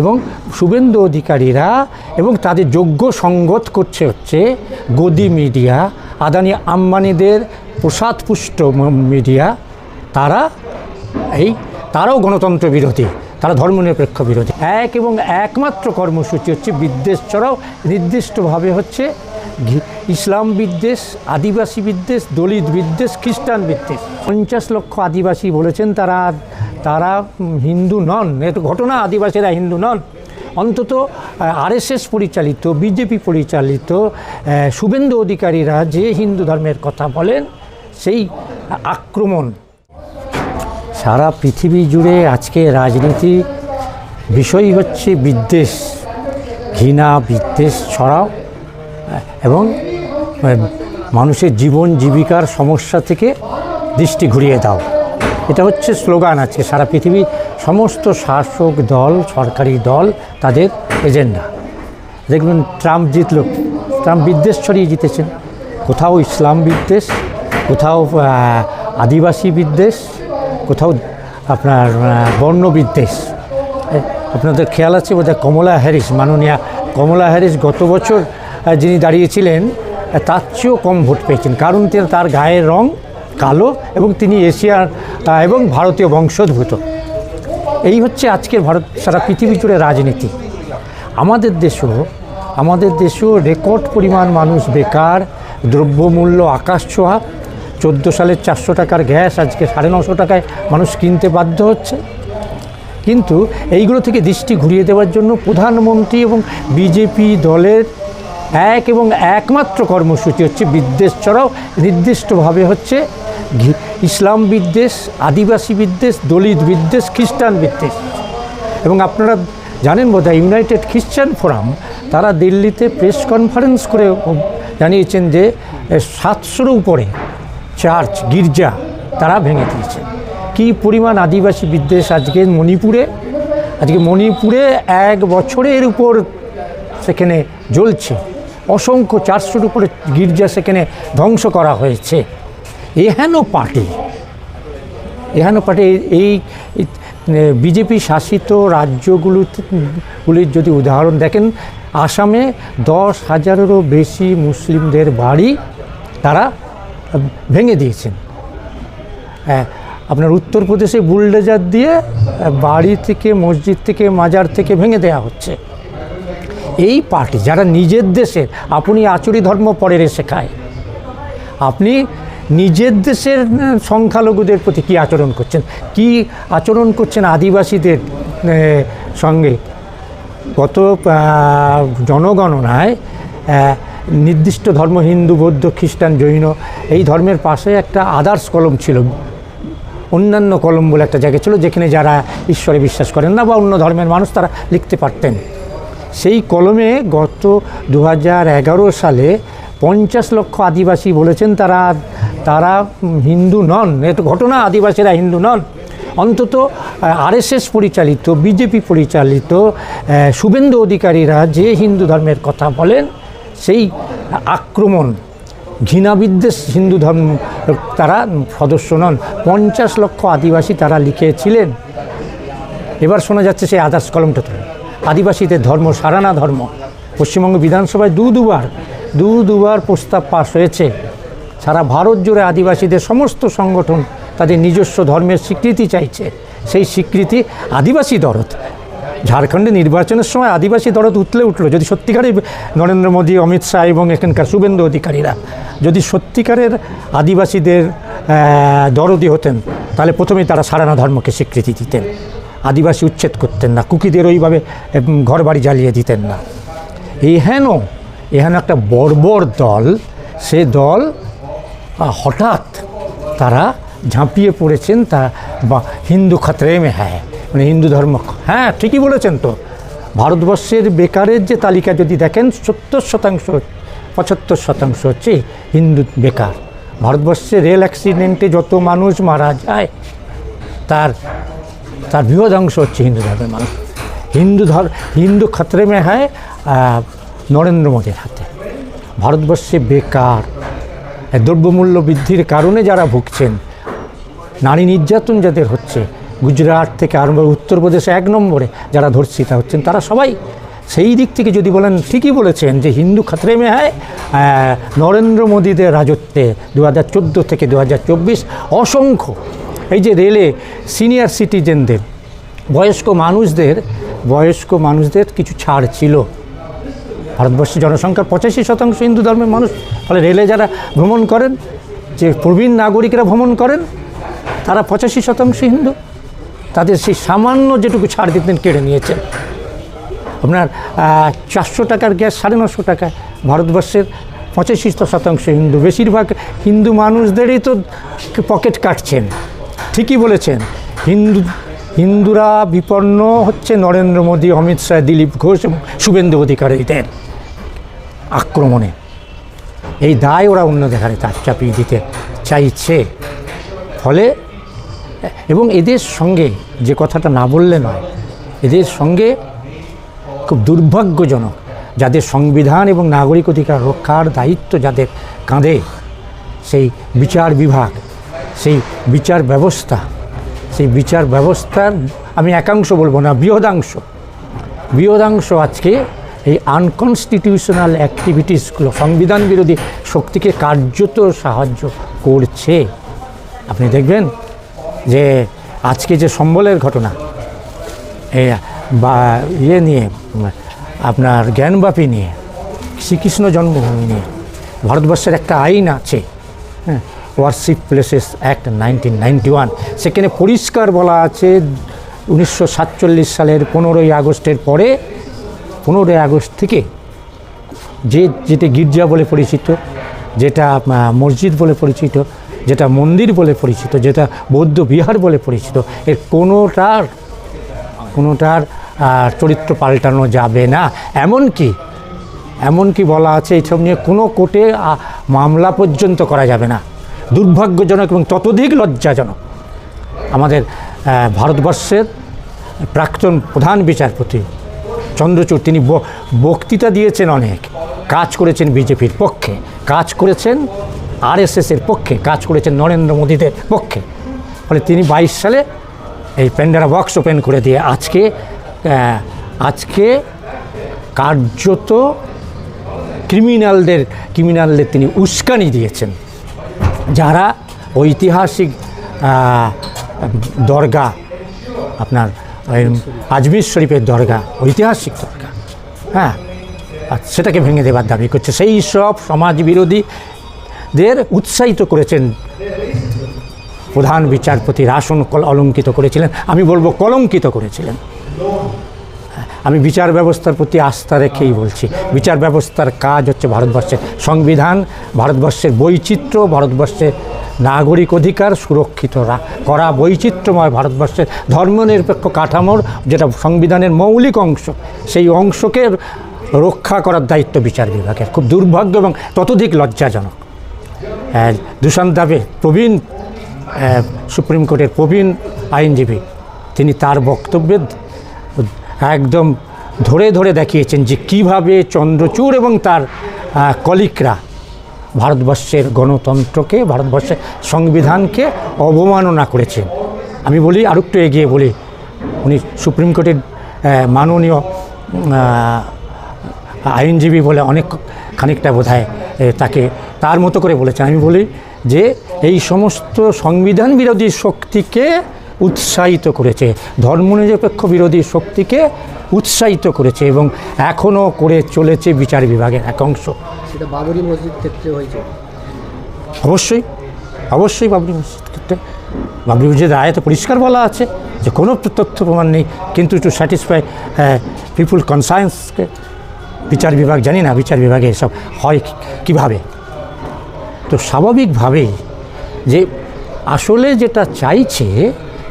এবং শুভেন্দু অধিকারীরা এবং তাদের যোগ্য সঙ্গত করছে হচ্ছে গদি মিডিয়া, আদানি আম্বানিদের প্রসাদপুষ্ট মিডিয়া, তারা এই, তারাও গণতন্ত্র বিরোধী, তারা ধর্মনিরপেক্ষ বিরোধী। এক এবং একমাত্র কর্মসূচি হচ্ছে বিদ্বেষ ছড়াও, নির্দিষ্টভাবে হচ্ছে ইসলাম বিদ্বেষ, আদিবাসী বিদ্বেষ, দলিত বিদ্বেষ, খ্রিস্টান বিদ্বেষ। পঞ্চাশ লক্ষ আদিবাসী বলেছেন তারা তারা হিন্দু নন এটা ঘটনা, আদিবাসীরা হিন্দু নন। অন্তত আরএসএস পরিচালিত, বিজেপি পরিচালিত শুভেন্দু অধিকারীরা যে হিন্দু ধর্মের কথা বলেন, সেই আক্রমণ। সারা পৃথিবী জুড়ে আজকে রাজনীতি বিষয় হচ্ছে বিদ্বেষ, ঘৃণা, বিদ্বেষ ছড়াও এবং মানুষের জীবন জীবিকার সমস্যা থেকে দৃষ্টি ঘুরিয়ে দাও। এটা হচ্ছে স্লোগান আজকে সারা পৃথিবীর সমস্ত শাসক দল, সরকারি দল, তাদের এজেন্ডা। দেখবেন ট্রাম্প জিতল। ট্রাম্প বিদ্বেষ ছড়িয়ে জিতেছেন। কোথাও ইসলাম বিদ্বেষ, কোথাও আদিবাসী বিদ্বেষ, কোথাও আপনার বর্ণ বিদ্বেষ। আপনাদের খেয়াল আছে বোধহয় কমলা হ্যারিস, মাননীয়া কমলা হ্যারিস গত বছর যিনি দাঁড়িয়েছিলেন তার চেয়েও কম ভোট পেয়েছেন। কারণ তার গায়ের রং কালো এবং তিনি এশিয়ার এবং ভারতীয় বংশোদ্ভূত। এই হচ্ছে আজকের ভারত, সারা পৃথিবী জুড়ে রাজনীতি। আমাদের দেশও, আমাদের দেশেও রেকর্ড পরিমাণ মানুষ বেকার, দ্রব্যমূল্য আকাশ ছোঁয়া। চোদ্দ সালের চারশো টাকার গ্যাস, আজকে সাড়ে নশো টাকায় মানুষ কিনতে বাধ্য হচ্ছে। কিন্তু এইগুলো থেকে দৃষ্টি ঘুরিয়ে দেওয়ার জন্য প্রধানমন্ত্রী এবং বিজেপি দলের এক এবং একমাত্র কর্মসূচি হচ্ছে বিদ্বেষ ছড়াও। নির্দিষ্টভাবে হচ্ছে ইসলাম বিদ্বেষ, আদিবাসী বিদ্বেষ, দলিত বিদ্বেষ, খ্রিস্টান বিদ্বেষ। এবং আপনারা জানেন বোধহয় ইউনাইটেড খ্রিশ্চান ফোরাম, তারা দিল্লিতে প্রেস কনফারেন্স করে জানিয়েছেন যে সাতশোর উপরে চার্চ, গির্জা তারা ভেঙে দিয়েছে। কী পরিমাণ আদিবাসী বিদ্বেষ আজকে মণিপুরে? আজকে মণিপুরে এক বছরের উপর সেখানে জ্বলছে। অসংখ্য চারশোর উপরে গির্জা সেখানে ধ্বংস করা হয়েছে। এহেন পার্টি এহেন পার্টি এই বিজেপি শাসিত রাজ্যগুলোতে গুলির যদি উদাহরণ দেখেন আসামে দশ হাজারেরও বেশি মুসলিমদের বাড়ি তারা ভেঙে দিয়েছেন। হ্যাঁ, আপনার উত্তরপ্রদেশে বুলডোজার দিয়ে বাড়ি থেকে মসজিদ থেকে মাজার থেকে ভেঙে দেওয়া হচ্ছে। এই পার্টি যারা নিজের দেশের আপনি আচুরি ধর্ম পরের শেখায়। আপনি নিজের দেশের সংখ্যালঘুদের প্রতি কী আচরণ করছেন? কি আচরণ করছেন আদিবাসীদের সঙ্গে? গত জনগণনায় নির্দিষ্ট ধর্ম, হিন্দু, বৌদ্ধ, খ্রিস্টান, জৈন, এই ধর্মের পাশে একটা আদার্স কলম ছিল। অন্যান্য কলম বলে একটা জায়গা ছিল যেখানে যারা ঈশ্বরে বিশ্বাস করেন না বা অন্য ধর্মের মানুষ তারা লিখতে পারতেন। সেই কলমে গত দু হাজার এগারো সালে পঞ্চাশ লক্ষ আদিবাসী বলেছেন তারা তারা হিন্দু নন এটা ঘটনা, আদিবাসীরা হিন্দু নন। অন্তত আরএসএস পরিচালিত, বিজেপি পরিচালিত শুভেন্দু অধিকারীরা যে হিন্দু ধর্মের কথা বলেন, সেই আক্রমণ ঘৃণাবিদ্বেষ হিন্দু ধর্ম, তারা সদস্য নন। পঞ্চাশ লক্ষ আদিবাসী তারা লিখেছিলেন। এবার শোনা যাচ্ছে সেই আদার্স কলমটা তুলে আদিবাসীদের ধর্ম, সারানা ধর্ম। পশ্চিমবঙ্গ বিধানসভায় দু দুবার দু দুবার প্রস্তাব পাশ হয়েছে। সারা ভারত জুড়ে আদিবাসীদের সমস্ত সংগঠন তাদের নিজস্ব ধর্মের স্বীকৃতি চাইছে। সেই স্বীকৃতি আদিবাসী দরদ। ঝাড়খণ্ডে নির্বাচনের সময় আদিবাসী দরদ উঠলে উঠল। যদি সত্যিকারের নরেন্দ্র মোদী, অমিত শাহ এবং এখানকার শুভেন্দু অধিকারীরা যদি সত্যিকারের আদিবাসীদের দরদি হতেন, তাহলে প্রথমেই তারা সারানা ধর্মকে স্বীকৃতি দিতেন। আদিবাসী উচ্ছেদ করতেন না, কুকিদের ওইভাবে ঘর বাড়ি জ্বালিয়ে দিতেন না। এহেন এহেন একটা বর্বর দল, সে দল হঠাৎ তারা ঝাঁপিয়ে পড়েছেন তা বা হিন্দু খতরে মে হ্যায় মানে হিন্দু ধর্ম হ্যাঁ ঠিকই বলেছেন তো। ভারতবর্ষের বেকারের যে তালিকা যদি দেখেন, সত্তর শতাংশ, পঁচাত্তর শতাংশ হচ্ছে হিন্দু বেকার। ভারতবর্ষে রেল অ্যাক্সিডেন্টে যত মানুষ মারা যায়, তার তার বৃহৎ অংশ হচ্ছে হিন্দু ধর্মের মানুষ। হিন্দু ধর্ম হিন্দু খতরে মে হয় নরেন্দ্র মোদীর হাতে। ভারতবর্ষে বেকার দ্রব্যমূল্য বৃদ্ধির কারণে যারা ভুগছেন, নারী নির্যাতন যাদের হচ্ছে, গুজরাট থেকে আরম্ভ উত্তরপ্রদেশে এক নম্বরে যারা ধর্ষিতা হচ্ছেন, তারা সবাই সেই দিক থেকে যদি বলেন, ঠিকই বলেছেন যে হিন্দু খাতরে মে হয় নরেন্দ্র মোদীদের রাজত্বে দু হাজার চোদ্দ থেকে দু হাজার চব্বিশ অসংখ্য, এই যে রেলে সিনিয়র সিটিজেনদের, বয়স্ক মানুষদের বয়স্ক মানুষদের কিছু ছাড় ছিল। ভারতবর্ষের জনসংখ্যার পঁচাশি শতাংশ হিন্দু ধর্মের মানুষ। ফলে রেলে যারা ভ্রমণ করেন, যে প্রবীণ নাগরিকরা ভ্রমণ করেন, তারা পঁচাশি শতাংশ হিন্দু। তাদের সেই সামান্য যেটুকু ছাড় দিতেন কেড়ে নিয়েছেন আপনার চারশো টাকার গ্যাস, সাড়ে নশো টাকা ভারতবর্ষের পঁচাশি শতাংশ হিন্দু। বেশিরভাগ হিন্দু মানুষদেরই তো পকেট কাটছেন। ঠিকই বলেছেন। হিন্দু, হিন্দুরা বিপন্ন হচ্ছে নরেন্দ্র মোদী, অমিত শাহ, দিলীপ ঘোষ এবং শুভেন্দু অধিকারীদের। আক্রমণে। এই দায় ওরা অন্য ঘাড়ে তার চাপিয়ে দিতে চাইছে। ফলে, এবং এদের সঙ্গে যে কথাটা না বললে নয়, এদের সঙ্গে খুব দুর্ভাগ্যজনক, যাদের সংবিধান এবং নাগরিক অধিকার রক্ষার দায়িত্ব যাদের কাঁধে, সেই বিচার বিভাগ, সেই বিচার ব্যবস্থা, সেই বিচার ব্যবস্থার, আমি একাংশ বলব না, বৃহদাংশ। বৃহদাংশ আজকে এই আনকনস্টিটিউশনাল অ্যাক্টিভিটিসগুলো সংবিধান বিরোধী শক্তিকে কার্যত সাহায্য করছে। আপনি দেখবেন যে আজকে যে সম্বলের ঘটনা বা ইয়ে নিয়ে, আপনার জ্ঞানব্যাপী নিয়ে, শ্রীকৃষ্ণ জন্মভূমি নিয়ে, ভারতবর্ষের একটা আইন আছে হ্যাঁ worship places act nineteen ninety one, সেখানে পরিষ্কার বলা আছে উনিশশো সাতচল্লিশ সালের পনেরোই আগস্টের পরে পনেরোই আগস্ট থেকে যে যেটা গির্জা বলে পরিচিত, যেটা মসজিদ বলে পরিচিত, যেটা মন্দির বলে পরিচিত, যেটা বৌদ্ধ বিহার বলে পরিচিত, এর কোনোটার কোনোটার চরিত্র পাল্টানো যাবে না। এমনকি এমনকি বলা আছে এইসব নিয়ে কোনো কোর্টে মামলা পর্যন্ত করা যাবে না। দুর্ভাগ্যজনক এবং ততোধিক লজ্জাজনক। আমাদের ভারতবর্ষের প্রাক্তন প্রধান বিচারপতি চন্দ্রচূড়, তিনি বক্তৃতা দিয়েছেন অনেক। কাজ করেছেন বিজেপির পক্ষে। কাজ করেছেন আরএসএসের পক্ষে। কাজ করেছেন নরেন্দ্র মোদীদের পক্ষে। ফলে তিনি বাইশ সালে এই প্যান্ডারা বক্স ওপেন করে দিয়ে আজকে আজকে কার্যত ক্রিমিনালদের ক্রিমিনালদের তিনি উস্কানি দিয়েছেন। যারা ঐতিহাসিক দরগা, আপনার আজমির শরীফের দরগা, ঐতিহাসিক দরগা। হ্যাঁ আর সেটাকে ভেঙে দেবার দাবি করছে। সেই সব সমাজ বিরোধীদের উৎসাহিত করেছেন প্রধান বিচারপতির আসন কল- অলঙ্কিত করেছিলেন। আমি বলব কলঙ্কিত করেছিলেন। আমি বিচার ব্যবস্থার প্রতি আস্থা রেখেই বলছি। বিচার ব্যবস্থার কাজ হচ্ছে ভারতবর্ষের সংবিধান, ভারতবর্ষের বৈচিত্র্য, ভারতবর্ষের নাগরিক অধিকার সুরক্ষিত করা বৈচিত্র্যময় ভারতবর্ষের ধর্মনিরপেক্ষ কাঠামোর যেটা সংবিধানের মৌলিক অংশ, সেই অংশকে রক্ষা করার দায়িত্ব বিচার বিভাগের। খুব দুর্ভাগ্য এবং ততোধিক লজ্জাজনক। দুষান্ত দাবে প্রবীণ সুপ্রিম কোর্টের প্রবীণ আইনজীবী, তিনি তার বক্তব্যে একদম ধরে ধরে দেখিয়েছেন যে কীভাবে চন্দ্রচূড় এবং তার কলিকরা ভারতবর্ষের গণতন্ত্রকে, ভারতবর্ষের সংবিধানকে অবমাননা করেছেন আমি বলি, আর একটু এগিয়ে বলি, উনি সুপ্রিম কোর্টের মাননীয় আইনজীবী বলে অনেক খানিকটা বোধহয় তাকে তার মতো করে বলেছেন। আমি বলি যে এই সমস্ত সংবিধান বিরোধী শক্তিকে উৎসাহিত করেছে। ধর্মনিরপেক্ষ বিরোধী শক্তিকে উৎসাহিত করেছে এবং এখনও করে চলেছে বিচার বিভাগের এক অংশ। সেটা বাবরি মসজিদ ক্ষেত্রে হয়েছে। অবশ্যই অবশ্যই বাবরি মসজিদ ক্ষেত্রে। বাবরি মসজিদ আয়াতে পরিষ্কার বলা আছে যে কোনো তথ্য প্রমাণ নেই কিন্তু টু স্যাটিসফাই পিপুল কনসায়েন্সকে বিচার বিভাগ জানি না বিচার বিভাগে এসব হয় কীভাবে? তো স্বাভাবিকভাবেই যে আসলে যেটা চাইছে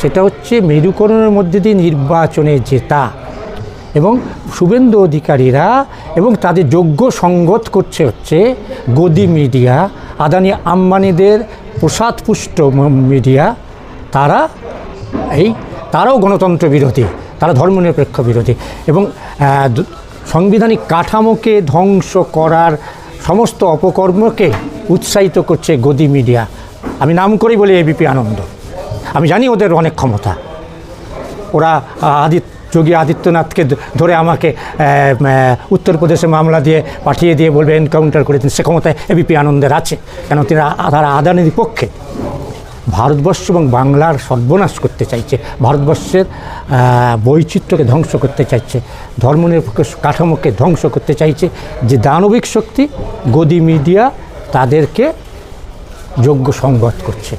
সেটা হচ্ছে মেরুকরণের মধ্যে দিয়ে নির্বাচনে জেতা। এবং শুভেন্দু অধিকারীরা এবং তাদের যোগ্য সঙ্গত করছে হচ্ছে গদি মিডিয়া, আদানি আম্বানিদের প্রসাদপুষ্ট মিডিয়া। তারা এই, তারাও গণতন্ত্র বিরোধী, তারা ধর্মনিরপেক্ষ বিরোধী। এবং সাংবিধানিক কাঠামোকে ধ্বংস করার সমস্ত অপকর্মকে উৎসাহিত করছে গদি মিডিয়া। আমি নাম করেই বলি এবিপি আনন্দ। আমি জানি ওদের অনেক ক্ষমতা। ওরা আদিত্য যোগী আদিত্যনাথকে ধরে আমাকে উত্তরপ্রদেশে মামলা দিয়ে পাঠিয়ে দিয়ে বলবে এনকাউন্টার করে দিন সে ক্ষমতায় এবিপি আনন্দের আছে। কেন তিনি তারা আদানির পক্ষে ভারতবর্ষ এবং বাংলার সর্বনাশ করতে চাইছে। ভারতবর্ষের বৈচিত্র্যকে ধ্বংস করতে চাইছে। ধর্মনিরপেক্ষ কাঠামোকে ধ্বংস করতে চাইছে। যে দানবিক শক্তি, গদি মিডিয়া, তাদেরকে যোগ্য সংবাদ করছে।